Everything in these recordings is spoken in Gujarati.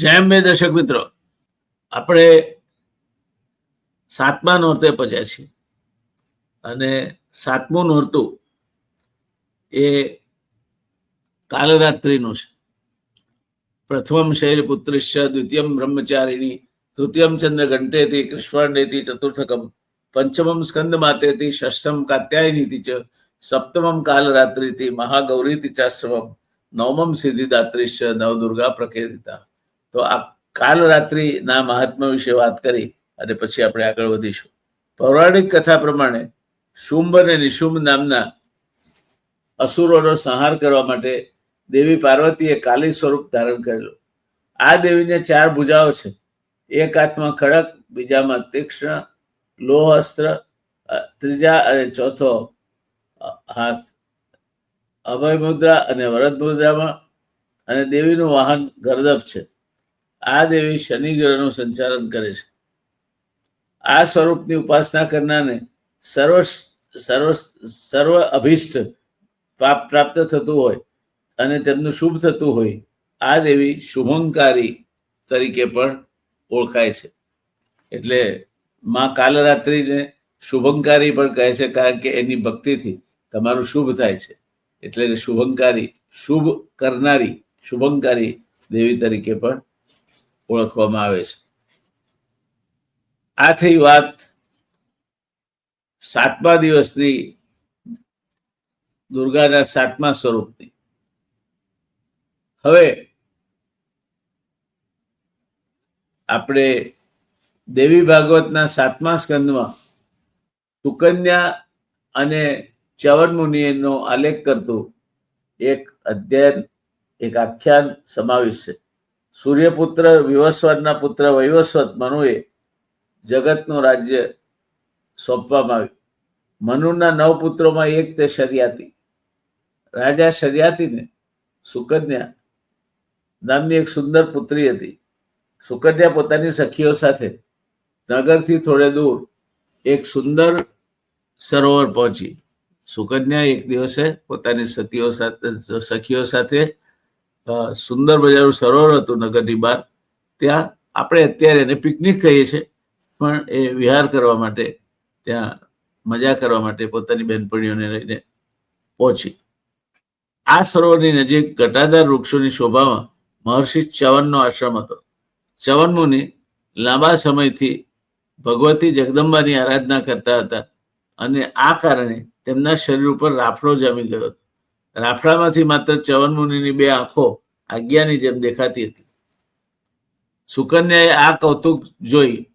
જય અંબે દર્શક મિત્રો. આપણે સાતમા નોરતે પહોંચ્યા છીએ. અને સાતમું નોરતું એ કાલરાત્રિનું છે. પ્રથમ શૈલપુત્રિશ્ચ, દ્વિતીયમ બ્રહ્મચારિણી, તૃતીયમ ચંદ્ર ઘંટેથી કૃષ્ણેથી ચતુર્થકમ, પંચમમ સ્કંદ માતેથી ષષ્ઠમ કાત્યાયનીથી ચ, સપ્તમમ કાલરાત્રિથી મહાગૌરીથી ચાશ્રમમ નવમમ સિદ્ધિદાત્રિશ્ચ, નવદુર્ગા પ્રકેરિતા તો આ કાલરાત્રિના મહાત્મા વિશે વાત કરી અને પછી આપણે આગળ વધીશું. પૌરાણિક કથા પ્રમાણે શુંભ અને નિશુંભ નામના અસુરોનો સંહાર કરવા માટે દેવી પાર્વતીએ કાલી સ્વરૂપ ધારણ કરેલું. આ દેવીને ચાર ભુજાઓ છે. એક હાથમાં ખડક, બીજામાં તીક્ષ્ણ લોહ અસ્ત્ર ત્રીજા અને ચોથો હાથ. અભય મુદ્રા અને વરદ મુદ્રામાં અને દેવીનું વાહન ગરદબ છે. આ દેવી શનિ ગ્રહનું સંચાલન કરે છે. આ સ્વરૂપની ઉપાસના કરનારને સર્વ સર્વ સર્વ અભિષ્ટ પાપ પ્રાપ્ત થતું હોય અને તેમનું શુભ થતું હોય, આ દેવી શુભંકારી તરીકે પણ ઓળખાય છે. એટલે માં કાલરાત્રિને શુભંકારી પણ કહે છે કારણ કે એની ભક્તિથી તમારું શુભ થાય છે. એટલે શુભંકારી, શુભ કરનારી, શુભંકારી દેવી તરીકે પણ ઓળખવામાં આવે છે. આ થઈ વાત સાતમા દિવસની દુર્ગાના સાતમા સ્વરૂપની. હવે આપણે દેવી ભાગવતના સાતમા સ્કંદમાં સુકન્યા અને ચવન મુનિનો આલેખ કરતું એક અધ્યયન, એક આખ્યાન સમાવિષ્ટ છે. સૂર્યપુત્ર વિવસ્વતના પુત્ર વૈવસ્વત મનુએ જગતનું રાજ્ય સોંપવામાં આવ્યું. મનુના નવ પુત્રોમાં એક તે શર્યાતી. રાજા શરિયાતીને સુકન્યા નામની એક સુંદર પુત્રી હતી. સુકન્યા પોતાની સખીઓ સાથે નગરથી થોડે દૂર એક સુંદર સરોવર પહોંચી. સુકન્યા એક દિવસે પોતાની સતીઓ સાથે, સખીઓ સાથે સુંદર મજાનું સરોવર હતું નગરની બહાર. ત્યાં આપણે અત્યારે એને પિકનિક કહીએ છીએ, પણ એ વિહાર કરવા માટે, ત્યાં મજા કરવા માટે પોતાની બહેનપણીઓને લઈને પહોંચી. આ સરોવરની નજીક ઘટાદાર વૃક્ષોની શોભામાં મહર્ષિ ચવનનો આશ્રમ હતો. ચવન મુનિ લાંબા સમયથી ભગવતી જગદંબાની આરાધના કરતા હતા અને આ કારણે તેમના શરીર ઉપર રાફડો જામી ગયો હતો. રાફડામાંથી માત્ર ચવન મુનિની બે આંખો આજ્ઞાની જેમ દેખાતી હતી. સુકન્યાએ આ કૌતુક જોઈ.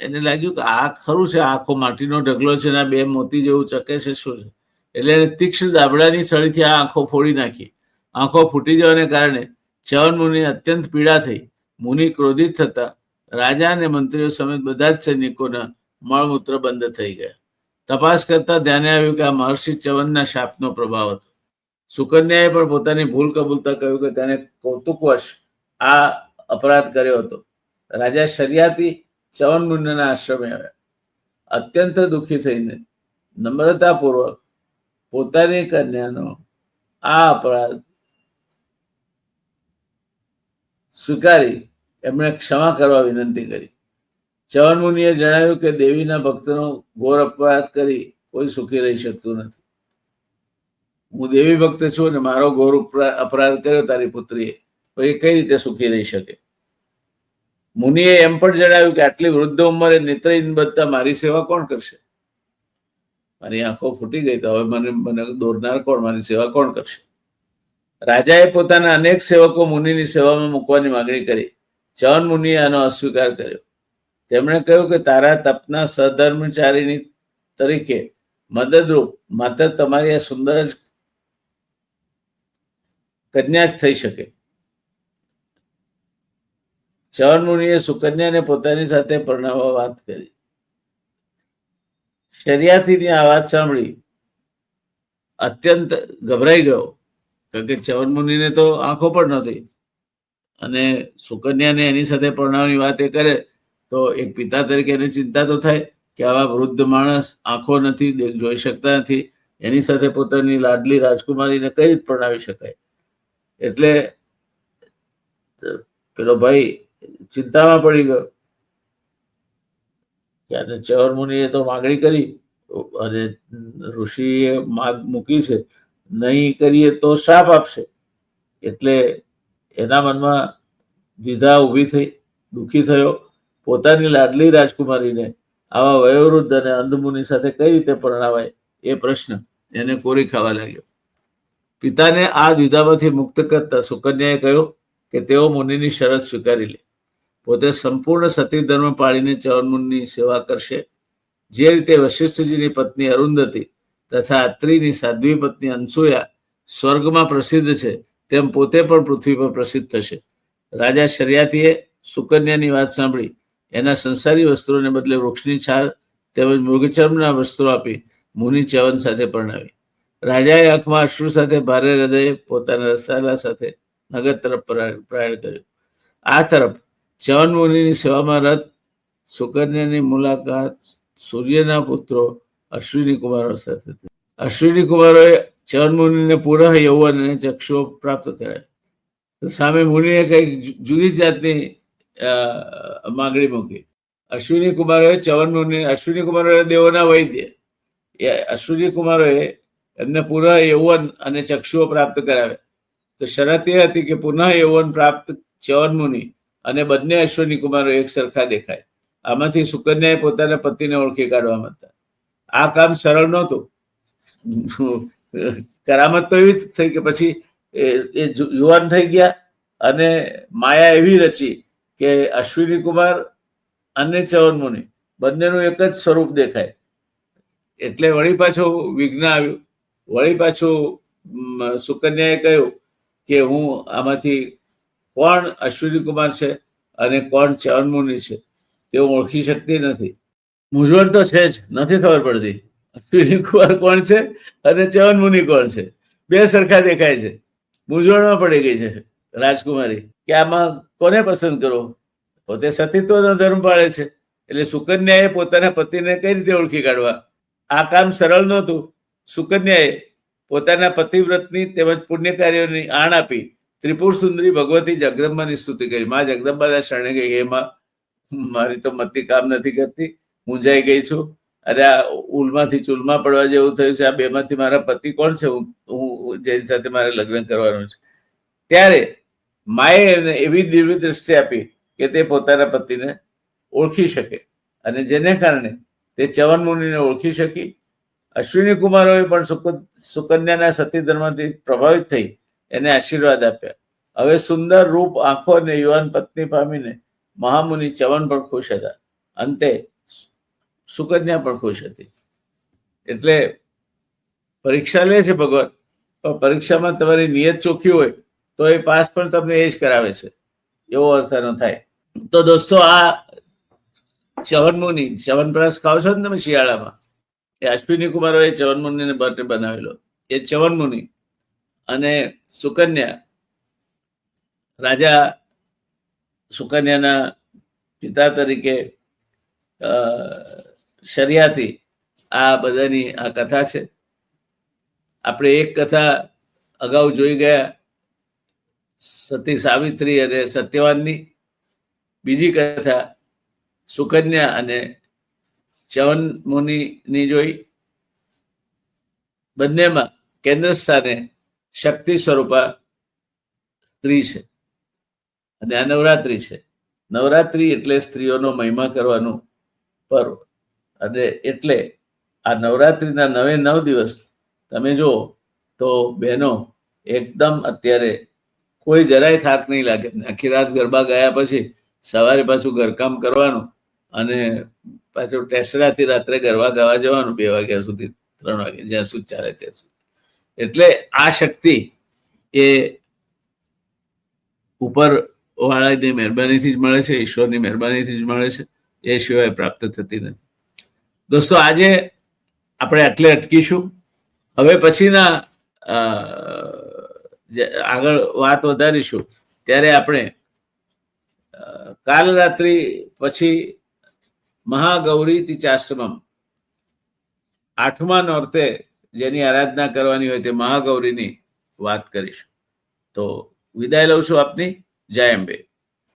એને લાગ્યું કે આ ખરું છે આખો માટીનો ઢગલો છે ને બે મોતી જેવું ચકે છે, શું છે? એટલે એને તીક્ષ્ણ દાબડાની સળીથી આ આંખો ફોડી નાખી. આંખો ફૂટી જવાને કારણે ચવન મુનિ અત્યંત પીડા થઈ. મુનિ ક્રોધિત થતા રાજા અને મંત્રીઓ સમેત બધા જ સૈનિકોના મળમૂત્ર બંધ થઈ ગયા. તપાસ કરતા ધ્યાને આવ્યું કે આ મહર્ષિ ચવનના શાપનો પ્રભાવ હતો. સુકન્યાએ પણ પોતાની ભૂલ કબૂલતા કહ્યું કે તેણે કૌતુકવશ આ અપરાધ કર્યો હતો. રાજા શરિયાતી ચવન મુનિના આશ્રમે આવ્યા. અત્યંત દુઃખી થઈને નમ્રતાપૂર્વક પોતાની કન્યાનો આ અપરાધ સ્વીકારી એમણે ક્ષમા કરવા વિનંતી કરી. ચવન મુનિએ જણાવ્યું કે દેવીના ભક્તનો ઘોર અપરાધ કરી કોઈ સુખી રહી શકતું નથી. હું દેવી ભક્ત છું અને મારો ઘોર અપરાધ કર્યો તારી પુત્રીએ. તો એ કઈ રીતે સુખી રહી શકે? મુનિએ એમ પણ જણાવ્યું કે આટલી વૃદ્ધ ઉંમરે નેત્રહીન બનતા મારી સેવા કોણ કરશે? મારી આંખો ફૂટી ગઈ તો હવે મને મને દોરનાર કોણ? મારી સેવા કોણ કરશે? રાજાએ પોતાના અનેક સેવકો મુનિની સેવામાં મૂકવાની માંગણી કરી. ચવન મુનિએ આનો અસ્વીકાર કર્યો. તેમણે કહ્યું કે તારા તપના સધર્મચારીની તરીકે મદદરૂપ, માત્ર તમારી આ સુંદર જ કન્યા જ થઈ શકે. ચવન મુનિએ સુકન્યાને પોતાની સાથે પરણાવવા વાત કરી. શરિયાતીની આ વાત સાંભળી. અત્યંત ગભરાઈ ગયો, કારણ કે ચવન મુનિને તો આંખો પણ નથી અને સુકન્યાને એની સાથે પરણાવવાની વાત એ કરે, તો એક પિતા તરીકે એને ચિંતા તો થાય કે આવા વૃદ્ધ માણસ આંખો નથી જોઈ શકતા નથી. એની સાથે પોતાની લાડલી રાજકુમારીને કઈ રીતે પરણાવી શકાય? એટલે, પેલો ભાઈ ચિંતામાં પડી ગયો. ત્યારે ચવર મુનિએ તો માગણી કરી. અને ઋષિએ માગ મૂકી છે. નહીં કરીએ તો શાપ આપશે. એટલે એના મનમાં દીધા ઊભી થઈ, દુઃખી થયો. પોતાની લાડલી રાજકુમારીને આવા વયોવૃદ્ધ અને અંધમુનિ સાથે કઈ રીતે પરણાવાય એ પ્રશ્ન એને કોરી ખાવા લાગ્યો. પિતાને આ દ્વિધામાંથી મુક્ત કરતા સુકન્યાએ કહ્યું કે તેઓ મુનિની શરત સ્વીકારી લે. પોતે સંપૂર્ણ સતી ધર્મ પાળીને ચવન મુનિની સેવા કરશે. જે રીતે વશિષ્ઠજીની પત્ની અરુંધતી તથા અત્રિની સાધ્વી પત્ની અનસુયા સ્વર્ગમાં પ્રસિદ્ધ છે, તેમ પોતે પણ પૃથ્વી પર પ્રસિદ્ધ થશે. રાજા શરિયાતીએ સુકન્યાની વાત સાંભળી. એના સંસારી વસ્ત્રોને બદલે વૃક્ષની છાલ તેમજ મૃગચર્મના વસ્ત્રો આપી મુનિ ચવન સાથે પરણાવી. રાજાએ આંખમાં અશ્રુ સાથે ભારે હૃદય પોતાના રસાલા સાથે નગર તરફ પ્રયા- પ્રયાણ કર્યું. આ તરફ ચવન મુનિની સેવામાં રત સુકન્યાની મુલાકાત, સૂર્યના પુત્રો, અશ્વિની કુમારો સાથે થઈ. અશ્વિની કુમારોએ ચવન મુનિને પુનઃ યૌવન અને ચક્ષુઓ પ્રાપ્ત કર્યા સામે મુનિએ કંઈક જુદી જાતની માગણી મૂકી. અશ્વિની કુમારોએ ચવન મુનિ, અશ્વિની કુમારોએ દેવોના વૈદ્ય. અશ્વિની કુમારોએ એમને પુનઃ યૌવન અને ચક્ષુઓ પ્રાપ્ત કરાવ્યા તો શરત એ હતી કે પુનઃ યૌવન પ્રાપ્ત ચવનમુનિ અને બંને અશ્વિની કુમારો એક સરખા દેખાય. આમાંથી સુકન્યાએ પોતાના પતિને ઓળખી કાઢવા માંગતા. આ કામ સરળ નહોતું. કરામત તો એવી થઈ કે પછી એ યુવાન થઈ ગયા અને માયા એવી રચી કે અશ્વિની કુમાર અને ચવન મુનિ બંનેનું એક જ સ્વરૂપ દેખાય. એટલે વળી પાછું વિઘ્ન આવ્યું. વળી પાછું સુકન્યાએ કહ્યું કે હું આમાંથી કોણ અશ્વિની કુમાર છે અને કોણ ચવન મુનિ છે તે ઓળખી શકતી નથી. મૂંઝવણ તો છે જ નથી ખબર પડતી. અશ્વિની કુમાર કોણ છે અને ચવન મુનિ કોણ છે? બે સરખા દેખાય છે. મૂંઝવણમાં પડી ગઈ છે રાજકુમારી. કે આમાં કોને પસંદ કરો? પોતે સતીત્વનો ધર્મ પાળે છે. એટલે સુકન્યાએ પોતાના પતિને કઈ રીતે ઓળખી કાઢવા? આ કામ સરળ નહોતું. સુકન્યાએ પોતાના પતિવ્રતની તેમજ પુણ્ય કાર્યોની આણ આપી ત્રિપુર સુંદરી ભગવતી જગદંબાની સ્તુતિ કરી. માં જગદંબાના શરણે ગઈ. એમાં મારી તો મતી કામ નથી કરતી. મૂંઝાઈ ગઈ છું. અરે આ ઉલમાંથી ચૂલમાં પડવા જેવું થયું છે. આ બેમાંથી મારા પતિ કોણ છે? હું હું જેની સાથે મારે લગ્ન કરવાનું છે. ત્યારે માએ એને એવી દિવ્ય દ્રષ્ટિ આપી કે તે પોતાના પતિને ઓળખી શકે અને જેને કારણે તે ચવન મુનિને ઓળખી શકી અશ્વિની કુમારોએ પણ સુકન્યાના સતી ધર્મથી પ્રભાવિત થઈ એને આશીર્વાદ આપ્યા. હવે સુંદર રૂપ આંખો અને યુવાન પત્ની પામીને મહામુનિ ચવન પણ ખુશ હતા. અંતે સુકન્યા પણ ખુશ હતી. એટલે પરીક્ષા લે છે ભગવાન. પણ પરીક્ષામાં તમારી નિયત ચોખ્ખી હોય તો એ પાસ પણ તમને એ જ કરાવે છે. એવો અર્થ એનો થાય. તો દોસ્તો આ ચવન મુનિ ચવનપ્રાસ ખાવ છો ને તમે શિયાળામાં? એ અશ્વિની કુમારો એ ચવન માટે બનાવેલો. એ ચવનમુનિ અને સુકન્યા, રાજા સુકન્યાના પિતા તરીકે શરિયાથી આ બધાની આ કથા છે. આપણે એક કથા અગાઉ જોઈ ગયા, સતી સાવિત્રી અને સત્યવાનની. બીજી કથા સુકન્યા અને ચવન મુનિની જોઈ. બંનેમાં કેન્દ્ર સ્થાને શક્તિ સ્વરૂપા સ્ત્રી છે અને આ નવરાત્રી છે. નવરાત્રી એટલે સ્ત્રીઓનો મહિમા કરવાનું પર્વ. અને એટલે આ નવરાત્રીના નવે નવ દિવસ તમે જુઓ તો બહેનો એકદમ અત્યારે કોઈ જરાય થાક નહીં લાગે. આખી રાત ગરબા ગયા પછી સવારે પાછું ઘરકામ કરવાનું અને પાછું ટેસડાથી રાત્રે ગરબા ગાવા જવાનું બે વાગ્યા સુધી, ત્રણ વાગે જ્યાં સુધી ચાલે ત્યાં સુધી. એટલે આ શક્તિ એ ઉપર વાળાની મહેરબાનીથી જ મળે છે, ઈશ્વરની મહેરબાનીથી જ મળે છે, એ સિવાય પ્રાપ્ત થતી નથી. દોસ્તો, આજે આપણે આટલે અટકીશું. હવે પછીના આગળ વાત વધારીશું, ત્યારે આપણે કાલ રાત્રિ પછી મહાગૌરી તિચાશ્રમ આઠમા નોરતે જેની આરાધના કરવાની હોય તે મહાગૌરીની વાત કરીશું. તો વિદાય લઉં છું આપની. જય અંબે.